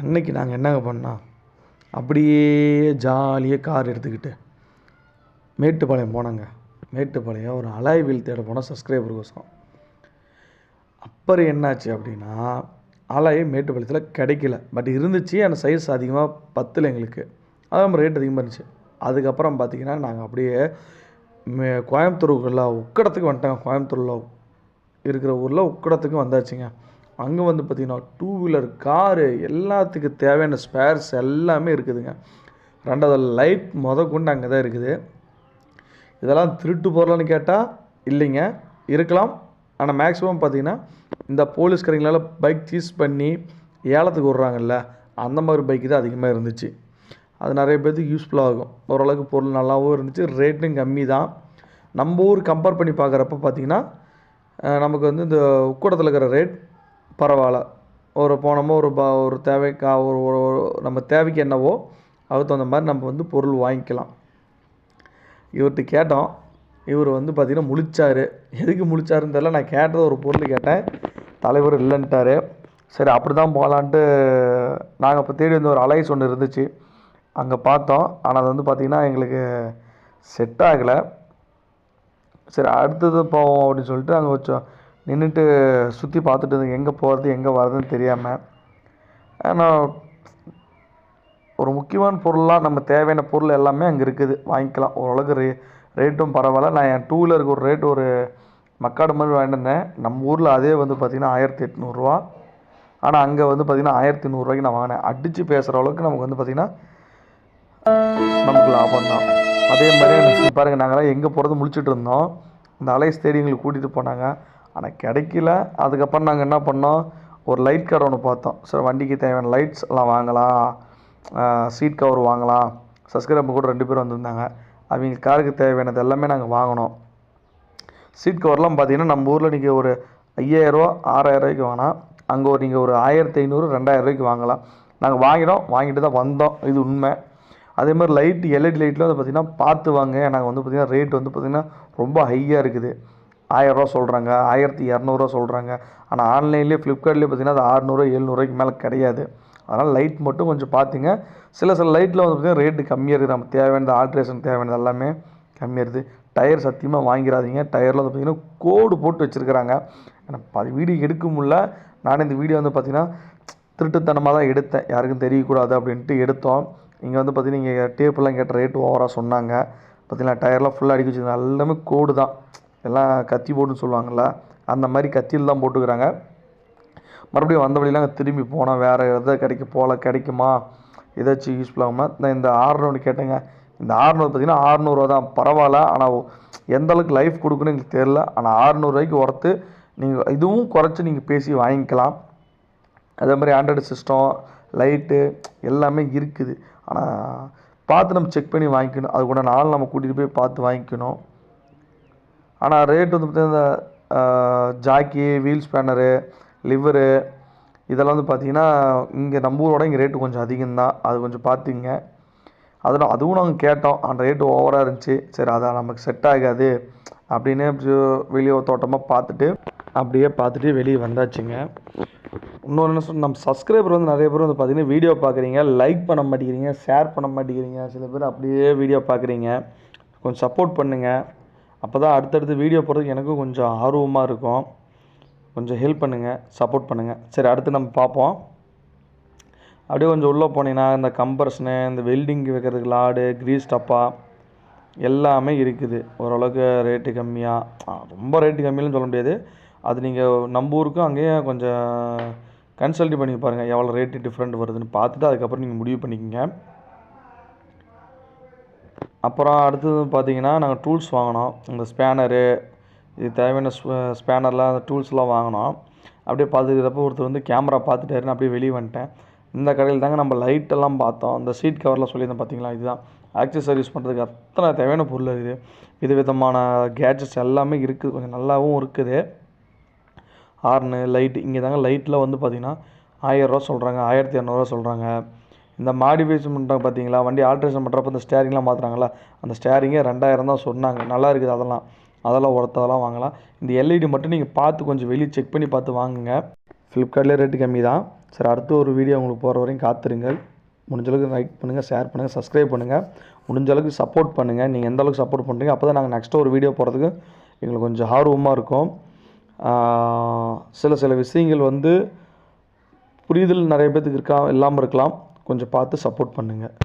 அன்னைக்கு நாங்கள் என்னங்க பண்ணோம் அப்படியே ஜாலியாக கார் எடுத்துக்கிட்டு மேட்டுப்பாளையம் போனாங்க. மேட்டுப்பாளையம் ஒரு அலாய் வீல் தேட போனோம் சப்ஸ்கிரைபருக்கோசரம் அப்புறம் என்னாச்சு அப்படின்னா அலாய் மேட்டுப்பாளையத்தில் கிடைக்கல. பட் இருந்துச்சு அந்த சைஸ் அதிகமாக பத்தில் எங்களுக்கு. அதான் ரேட் அதிகமாக இருந்துச்சு. அதுக்கப்புறம் பார்த்திங்கன்னா நாங்கள் அப்படியே மே கோயம்புத்தூருக்குள்ள உக்கடத்துக்கு வந்துட்டாங்க. கோயம்புத்தூரில் இருக்கிற ஊரில் உக்கடத்துக்கு வந்தாச்சுங்க. அங்கே வந்து பார்த்திங்கன்னா டூ வீலர் காரு எல்லாத்துக்கு தேவையான ஸ்பேர்ஸ் எல்லாமே இருக்குதுங்க. ரெண்டாவது லைட் முத கொண்டு அங்கே தான் இருக்குது. இதெல்லாம் திருட்டு பொருளான்னு கேட்டால் இல்லைங்க. இருக்கலாம். ஆனால் மேக்ஸிமம் பார்த்தீங்கன்னா இந்த போலீஸ்காரங்களால் பைக் சீஸ் பண்ணி ஏலத்துக்கு விட்றாங்கல்ல அந்த மாதிரி பைக்கு தான் அதிகமாக இருந்துச்சு. அது நிறைய பேர்த்துக்கு யூஸ்ஃபுல்லாக ஆகும். ஓரளவுக்கு பொருள் நல்லாவும் இருந்துச்சு. ரேட்டும் கம்மி தான் நம்ம ஊர் கம்பேர் பண்ணி பார்க்குறப்ப பார்த்தீங்கன்னா நமக்கு வந்து இந்த உக்கூடத்தில் இருக்கிற ரேட் பரவாயில்ல. ஒரு போனோமோ ஒரு ப ஒரு தேவைக்கா ஒரு ஒரு நம்ம தேவைக்கு என்னவோ அதுக்கு தகுந்த மாதிரி நம்ம வந்து பொருள் வாங்கிக்கலாம். இவர்கிட்ட கேட்டோம். இவர் வந்து பார்த்திங்கன்னா முழிச்சார். எதுக்கு முழிச்சாருன்னு தெரில நான் கேட்டது ஒரு பொருள் கேட்டேன். தலைவர் இல்லைன்ட்டாரு. சரி அப்படி தான் போகலான்ட்டு நாங்கள் இப்போ தேடி வந்து ஒரு அலைஸ் ஒன்று இருந்துச்சு. அங்கே பார்த்தோம். ஆனால் அது வந்து பார்த்திங்கன்னா எங்களுக்கு செட் ஆகலை. சரி அடுத்தது போவோம் அப்படின்னு சொல்லிட்டு அங்கே வச்சோம். நின்றுட்டு சுற்றி பார்த்துட்டு இருந்தேன் எங்கே போகிறது எங்கே வர்றதுன்னு தெரியாமல் ஆனால் ஒரு முக்கியமான பொருளாக நம்ம தேவையான பொருள் எல்லாமே அங்கே இருக்குது. வாங்கிக்கலாம். ஓரளவுக்கு ரே ரேட்டும் பரவாயில்ல. நான் என் டூ வீலருக்கு ஒரு ரேட் ஒரு மக்காடு மாதிரி வாங்கிட்டு நம்ம ஊரில் அதே வந்து பார்த்திங்கன்னா ஆயிரத்தி எட்நூறுரூவா ஆனால் அங்கே வந்து பார்த்திங்கன்னா ஆயிரத்தி நூறுரூவாய்க்கு நான் வாங்கினேன். அடித்து பேசுகிற அளவுக்கு நமக்கு வந்து பார்த்திங்கன்னா நமக்கு லாபம் தான். அதே மாதிரி பாருங்கள் நாங்களாம் எங்கே போகிறது முடிச்சுட்டு இருந்தோம். இந்த அலைஸ் தேடி எங்களுக்கு கூட்டிகிட்டு போனாங்க. ஆனால் கிடைக்கல. அதுக்கப்புறம் நாங்கள் என்ன பண்ணோம்? ஒரு லைட் கடை ஒன்று பார்த்தோம். சரி வண்டிக்கு தேவையான லைட்ஸ் எல்லாம் வாங்கலாம். சீட் கவர் வாங்கலாம். சப்ஸ்கிரைபர் கூட ரெண்டு பேரும் வந்திருந்தாங்க. அவங்க காருக்கு தேவையானது எல்லாமே நாங்கள் வாங்கினோம். சீட் கவர்லாம் பார்த்தீங்கன்னா நம்ம ஊரில் நீங்கள் ஒரு ஐயாயிரரூவா ஆறாயிரரூவாய்க்கு வாங்கினா அங்கே ஒரு நீங்கள் ஒரு ஆயிரத்தி ஐநூறு ரெண்டாயிரம் ரூபாய்க்கு வாங்கலாம். நாங்கள் வாங்கினோம். வாங்கிட்டு தான் வந்தோம். இது உண்மை. அதே மாதிரி லைட் எல்இடி லைட்டில் வந்து பார்த்திங்கன்னா பார்த்து வாங்க. நாங்கள் வந்து பார்த்திங்கன்னா ரேட் வந்து பார்த்திங்கன்னா ரொம்ப ஹையாக இருக்குது. ஆயிரரூவா சொல்கிறாங்க ஆயிரத்தி இரநூறுவா சொல்கிறாங்க ஆனால் ஆன்லைன்லேயே ஃப்ளிப்கார்ட்லேயே பார்த்திங்கன்னா அது அறநூறுவா எழுநூறுவாய்க்கு மேலே கிடையாது. அதனால் லைட் மட்டும் கொஞ்சம் பார்த்துங்க சில சில லைட்டில் வந்து பார்த்திங்கன்னா ரேட்டு கம்மியாக இருக்குது நம்ம தேவையானது ஆல்ட்ரேஷன் தேவையானது எல்லாமே கம்மியாக இருக்குது டயர் சத்தியமாக வாங்கிடாதீங்க டயரில் வந்து பார்த்திங்கன்னா கோடு போட்டு வச்சுருக்கிறாங்க. எனக்கு பாதி வீடியோ எடுக்க முடியல. நான் இந்த வீடியோ வந்து பார்த்திங்கன்னா திருட்டுத்தனமாக தான் எடுத்தேன். யாருக்கும் தெரியக்கூடாது அப்படின்ட்டு எடுத்தோம். இங்கே வந்து பார்த்திங்கன்னா இங்கே டேப்பெல்லாம் கேட்ட ரேட் ஓவராக சொன்னாங்க. பார்த்திங்கன்னா டயர்லாம் ஃபுல்லாக அடிக்க வச்சுருந்தாங்க எல்லாமே கோடு தான். எல்லாம் கத்தி போட்டுன்னு சொல்லுவாங்கள்ல அந்த மாதிரி கத்தியில் தான் போட்டுக்கிறாங்க. மறுபடியும் வந்த நாங்கள் திரும்பி போனால் வேறு எதாவது கிடைக்க போகல கிடைக்குமா? ஏதாச்சும் யூஸ்ஃபுல் ஆகுமா? நான் இந்த ஆறுநூறு கேட்டேங்க. இந்த ஆறுநூறு பார்த்தீங்கன்னா ஆறுநூறுவா தான். பரவாயில்ல. ஆனால் எந்த அளவுக்கு லைஃப் கொடுக்குன்னு எங்களுக்கு தெரில ஆனால் ஆறுநூறுவாய்க்கு ஒர்த்து நீங்கள் இதுவும் குறைச்சி நீங்கள் பேசி வாங்கிக்கலாம். அதே மாதிரி ஆண்ட்ராய்டு சிஸ்டம் லைட்டு எல்லாமே இருக்குது. ஆனால் பார்த்து நம்ம செக் பண்ணி வாங்கிக்கணும். அது கூட நாள் நம்ம கூட்டிகிட்டு போய் பார்த்து வாங்கிக்கணும். ஆனால் ரேட் வந்து பார்த்தீங்கன்னா ஜாக்கி வீல் ஸ்பேனரு லிவரு இதெல்லாம் வந்து பார்த்தீங்கன்னா இங்கே நம்ம ஊரோட இங்கே ரேட்டு கொஞ்சம் அதிகம்தான். அது கொஞ்சம் பார்த்துங்க அதில் அதுவும் நாங்கள் கேட்டோம். அந்த ரேட்டு ஓவராக இருந்துச்சு. சரி அதான் நமக்கு செட் ஆகாது அப்படின்னு வெளியே தோட்டமாக பார்த்துட்டு அப்படியே பார்த்துட்டு வெளியே வந்தாச்சுங்க. இன்னொன்று என்ன சொன்ன நம்ம சப்ஸ்கிரைபர் வந்து நிறைய பேர் வந்து பார்த்திங்கன்னா வீடியோ பார்க்குறீங்க. லைக் பண்ண மாட்டேங்கிறீங்க. ஷேர் பண்ண மாட்டேங்கிறீங்க. சில பேர் அப்படியே வீடியோ பார்க்குறீங்க. கொஞ்சம் சப்போர்ட் பண்ணுங்கள் அப்போ தான் அடுத்தடுத்து வீடியோ போடுறதுக்கு எனக்கும் கொஞ்சம் ஆர்வமாக இருக்கும். கொஞ்சம் ஹெல்ப் பண்ணுங்கள் சப்போர்ட் பண்ணுங்கள் சரி அடுத்து நம்ம பார்ப்போம். அப்படியே கொஞ்சம் உள்ளே போனீங்கன்னா இந்த கம்பர்ஸ்னு இந்த வெல்டிங் வைக்கிறதுக்கு லாடு கிரீஸ் டப்பா எல்லாமே இருக்குது. ஓரளவுக்கு ரேட்டு கம்மியாக ரொம்ப ரேட்டு கம்மியாலும் சொல்ல முடியாது. அது நீங்கள் நம்ம ஊருக்கும் அங்கேயும் கொஞ்சம் கன்சல்ட் பண்ணி பாருங்கள் எவ்வளோ ரேட்டு டிஃப்ரெண்ட் வருதுன்னு. பார்த்துட்டு அதுக்கப்புறம் நீங்கள் முடிவு பண்ணிக்கோங்க. அப்புறம் அடுத்தது பார்த்தீங்கன்னா நாங்கள் டூல்ஸ் வாங்கினோம். இந்த ஸ்பேனரு இது தேவையான ஸ்பேனர்லாம் அந்த டூல்ஸ்லாம் வாங்கினோம். அப்படியே பார்த்துக்கிறப்ப ஒருத்தர் வந்து கேமரா பார்த்துட்டாருன்னு அப்படியே வெளியே வந்துட்டேன். இந்த கடையில் தாங்க நம்ம லைட்டெல்லாம் பார்த்தோம். அந்த சீட் கவரில் சொல்லியிருந்தேன் பார்த்தீங்களா? இதுதான். ஆக்சசரிஸ் பண்ணுறதுக்கு அத்தனை தேவையான பொருள் இருக்குது வித விதமான கேட்ஜெட்ஸ் எல்லாமே இருக்குது. கொஞ்சம் நல்லாவும் இருக்குது. ஹார்னு லைட் இங்கே தாங்க லைட்டில் வந்து பார்த்திங்கன்னா ஆயிரரூவா சொல்கிறாங்க ஆயிரத்தி இரநூறுவா சொல்கிறாங்க இந்த மாடிஃபிகேஷன் பண்ணுறாங்க பார்த்தீங்களா? வண்டி ஆல்ட்ரேஷன் பண்ணுறப்ப இந்த ஸ்டேரிங்லாம் மாற்றுறாங்களா அந்த ஸ்டேரிங்கே ரெண்டாயிரம் தான் சொன்னாங்க. நல்லா இருக்குது அதெல்லாம். அதெல்லாம் ஒருத்ததெல்லாம் வாங்கலாம். இந்த எல்இடி மட்டும் நீங்கள் பார்த்து கொஞ்சம் வெளியே செக் பண்ணி பார்த்து வாங்குங்க. ஃப்ளிப்கார்ட்லேயே ரேட்டு கம்மி தான். சரி அடுத்த ஒரு வீடியோ உங்களுக்கு போகிற வரையும் காத்திருங்கள். முடிஞ்சளவுக்கு லைக் பண்ணுங்கள் ஷேர் பண்ணுங்கள் சப்ஸ்கிரைப் பண்ணுங்கள் முடிஞ்ச அளவுக்கு சப்போர்ட் பண்ணுங்கள் நீங்கள் எந்த அளவுக்கு சப்போர்ட் பண்ணுறீங்க அப்போ தான் நாங்கள் நெக்ஸ்ட்டு ஒரு வீடியோ போகிறதுக்கு எங்களுக்கு கொஞ்சம் ஆர்வமாக இருக்கும். சில சில விஷயங்கள் வந்து புரிதல் நிறைய பேர்த்துக்கு இருக்கா இல்லாமல் இருக்கலாம். கொஞ்சம் பார்த்து சப்போர்ட் பண்ணுங்கள்